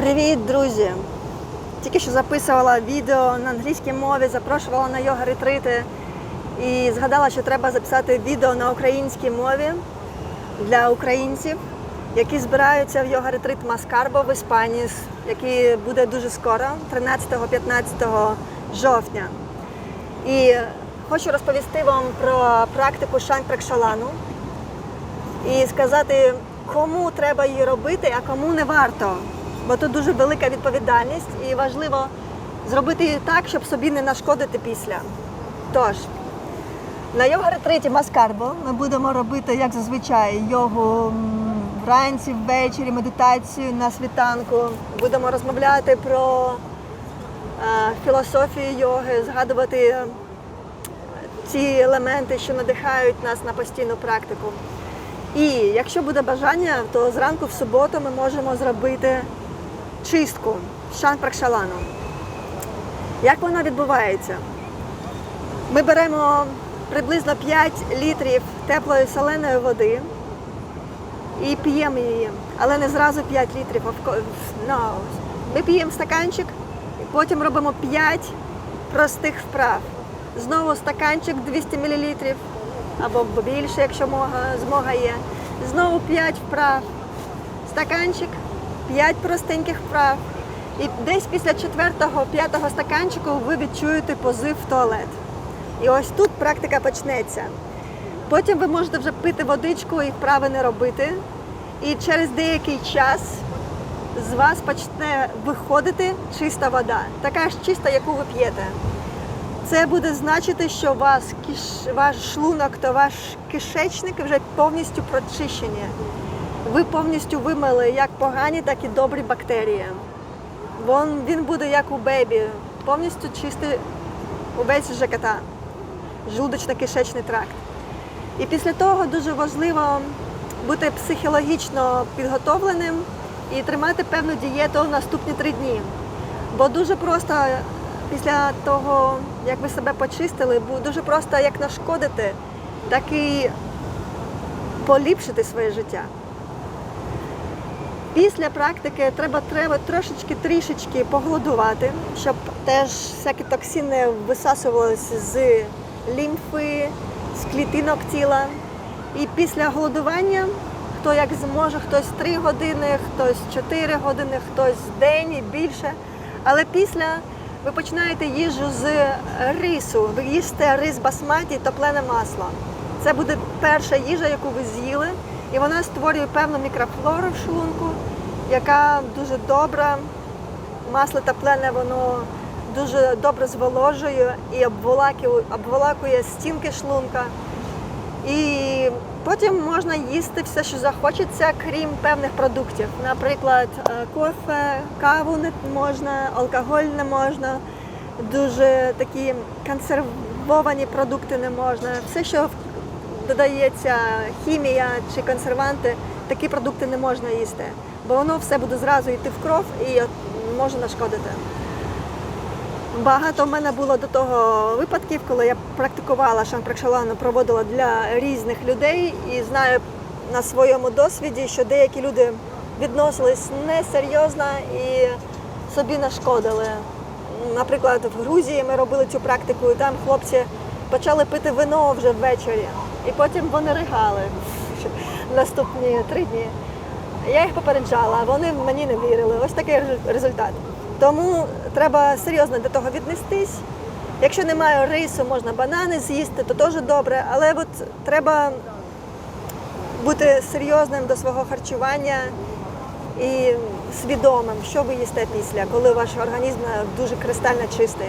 Привіт, друзі! Тільки що записувала відео на англійській мові, запрошувала на йога ретрити і згадала, що треба записати відео на українській мові для українців, які збираються в йога ретрит Маскарбо в Іспанії, який буде дуже скоро, 13-15 жовтня. І хочу розповісти вам про практику Шанкракшалану і сказати, кому треба її робити, а кому не варто. Бо тут дуже велика відповідальність і важливо зробити її так, щоб собі не нашкодити після. Тож, на йога ретриті Маскарбо ми будемо робити, як зазвичай, йогу вранці, ввечері, медитацію на світанку. Будемо розмовляти про е, філософію йоги, згадувати ці елементи, що надихають нас на постійну практику. І якщо буде бажання, то зранку в суботу ми можемо зробити чистку шанпракшалану. Як вона відбувається? Ми беремо приблизно 5 літрів теплої соленої води і п'ємо її, але не зразу 5 літрів. No. Ми п'ємо стаканчик, і потім робимо 5 простих вправ. Знову стаканчик 200 мл або більше, якщо змога є. Знову 5 вправ. Стаканчик, 5 простеньких вправ. І десь після 4-5 стаканчику ви відчуєте позив в туалет. І ось тут практика почнеться. Потім ви можете вже пити водичку і вправи не робити. І через деякий час з вас почне виходити чиста вода, така ж чиста, яку ви п'єте. Це буде значити, що вас ваш шлунок та ваш кишечник вже повністю прочищені. Ви повністю вимили як погані, так і добрі бактерії. Вон, він буде як у бебі, повністю чистий увесь ЖКТ, желудочно-кишечний тракт. І після того дуже важливо бути психологічно підготовленим і тримати певну дієту наступні три дні. Бо дуже просто після того, як ви себе почистили, дуже просто як нашкодити, так і поліпшити своє життя. Після практики треба, треба трошечки трішечки поголодувати, щоб теж всякі токсини висасувалися з лімфи, з клітинок тіла. І після голодування, хто як зможе, хтось 3 години, хтось 4 години, хтось день і більше. Але після ви починаєте їжу з рису. Ви їсте рис басматі, топлене масло. Це буде перша їжа, яку ви з'їли, і вона створює певну мікрофлору в шлунку, яка дуже добра. Масло топлене, воно дуже добре зволожує і обволакує, обволакує стінки шлунка. І потім можна їсти все, що захочеться, крім певних продуктів. Наприклад, е, кофе, каву не можна, алкоголь не можна, дуже такі консервовані продукти не можна. Все, що додається хімія чи консерванти, такі продукти не можна їсти, бо воно все буде зразу йти в кров і може нашкодити. Багато в мене було до того випадків, коли я практикувала шанпракшалану, проводила для різних людей і знаю на своєму досвіді, що деякі люди відносились несерйозно і собі нашкодили. Наприклад, в Грузії ми робили цю практику, і там хлопці почали пити вино вже ввечері, і потім вони ригали наступні три дні. Я їх попереджала, вони мені не вірили. Ось такий результат. Тому треба серйозно до того віднестись. Якщо немає рису, можна банани з'їсти, то теж добре. Але от треба бути серйозним до свого харчування і свідомим, що ви їсте після, коли ваш організм дуже кристально чистий.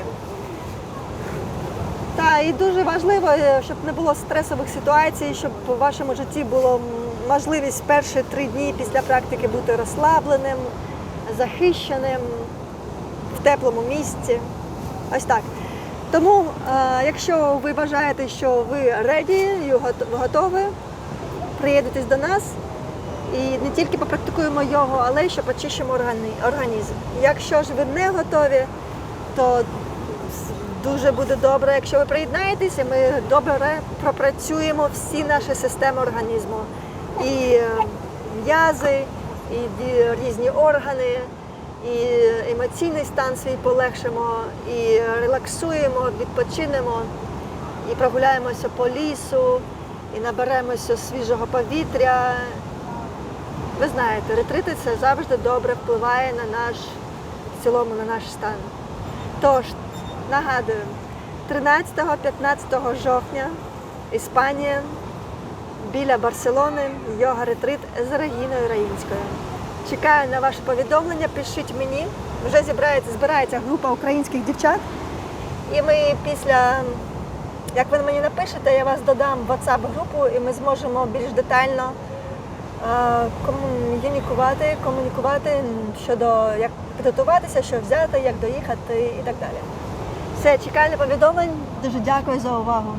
І дуже важливо, е, щоб не було стресових ситуацій, щоб у вашому житті було можливість перші три дні після практики бути розслабленим, захищеним, в теплому місці. Ось так. Тому, е, якщо ви вважаєте, що ви реді і готові, приєднуйтесь до нас і не тільки попрактикуємо його, але й що почищимо організм. Якщо ж ви не готові, то дуже буде добре, якщо ви приєднаєтеся, ми добре пропрацюємо всі наші системи організму. І е, м'язи, і різні органи, і емоційний стан свій полегшимо, і релаксуємо, відпочинемо, і прогуляємося по лісу, і наберемося свіжого повітря. Ви знаєте, ретрити це завжди добре впливає на наш в цілому на наш стан. Тож, нагадую, 13-15 жовтня Іспанія біля Барселони йога ретрит з Регіною Раїнською. Чекаю на ваше повідомлення, пишіть мені. Вже зібрається, збирається група українських дівчат. І ми після, як ви мені напишете, я вас додам в WhatsApp групу і ми зможемо більш детально е, комунікувати, комунікувати щодо як підготуватися, що взяти, як доїхати і так далі. Все, чекаю на повідомлень. Дуже дякую за увагу.